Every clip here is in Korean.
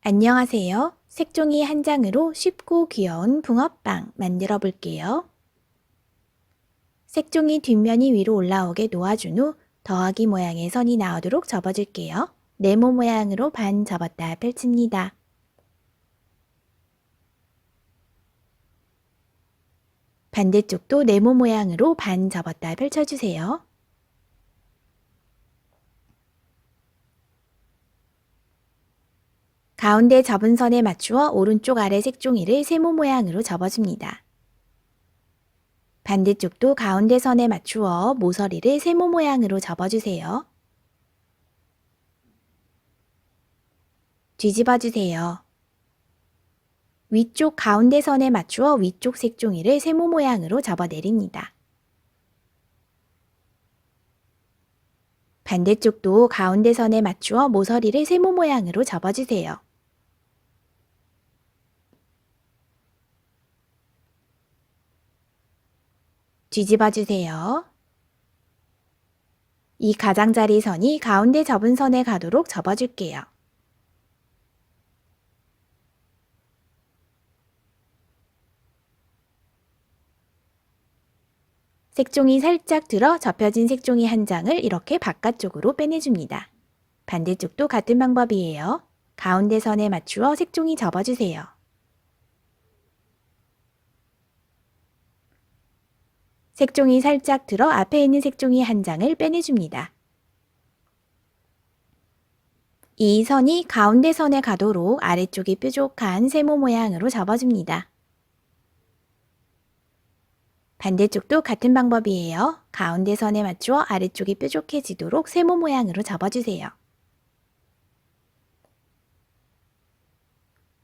안녕하세요. 색종이 한 장으로 쉽고 귀여운 붕어빵 만들어 볼게요. 색종이 뒷면이 위로 올라오게 놓아준 후 더하기 모양의 선이 나오도록 접어줄게요. 네모 모양으로 반 접었다 펼칩니다. 반대쪽도 네모 모양으로 반 접었다 펼쳐주세요. 가운데 접은 선에 맞추어 오른쪽 아래 색종이를 세모 모양으로 접어줍니다. 반대쪽도 가운데 선에 맞추어 모서리를 세모 모양으로 접어주세요. 뒤집어 주세요. 위쪽 가운데 선에 맞추어 위쪽 색종이를 세모 모양으로 접어 내립니다. 반대쪽도 가운데 선에 맞추어 모서리를 세모 모양으로 접어주세요. 뒤집어 주세요. 이 가장자리 선이 가운데 접은 선에 가도록 접어줄게요. 색종이 살짝 들어 접혀진 색종이 한 장을 이렇게 바깥쪽으로 빼내줍니다. 반대쪽도 같은 방법이에요. 가운데 선에 맞추어 색종이 접어주세요. 색종이 살짝 들어 앞에 있는 색종이 한 장을 빼내줍니다. 이 선이 가운데 선에 가도록 아래쪽이 뾰족한 세모 모양으로 접어줍니다. 반대쪽도 같은 방법이에요. 가운데 선에 맞추어 아래쪽이 뾰족해지도록 세모 모양으로 접어주세요.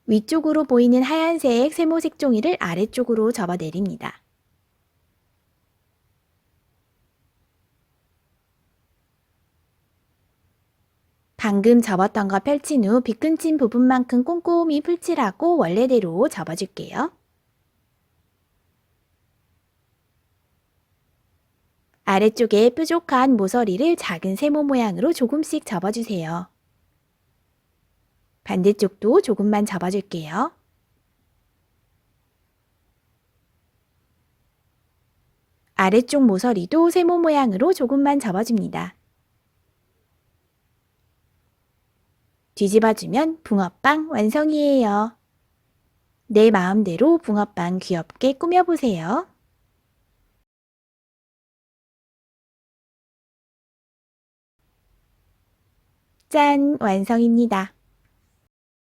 위쪽으로 보이는 하얀색 세모 색종이를 아래쪽으로 접어 내립니다. 방금 접었던 거 펼친 후 빗근친 부분만큼 꼼꼼히 풀칠하고 원래대로 접어줄게요. 아래쪽에 뾰족한 모서리를 작은 세모 모양으로 조금씩 접어주세요. 반대쪽도 조금만 접어줄게요. 아래쪽 모서리도 세모 모양으로 조금만 접어줍니다. 뒤집어주면 붕어빵 완성이에요. 내 마음대로 붕어빵 귀엽게 꾸며보세요. 짠! 완성입니다.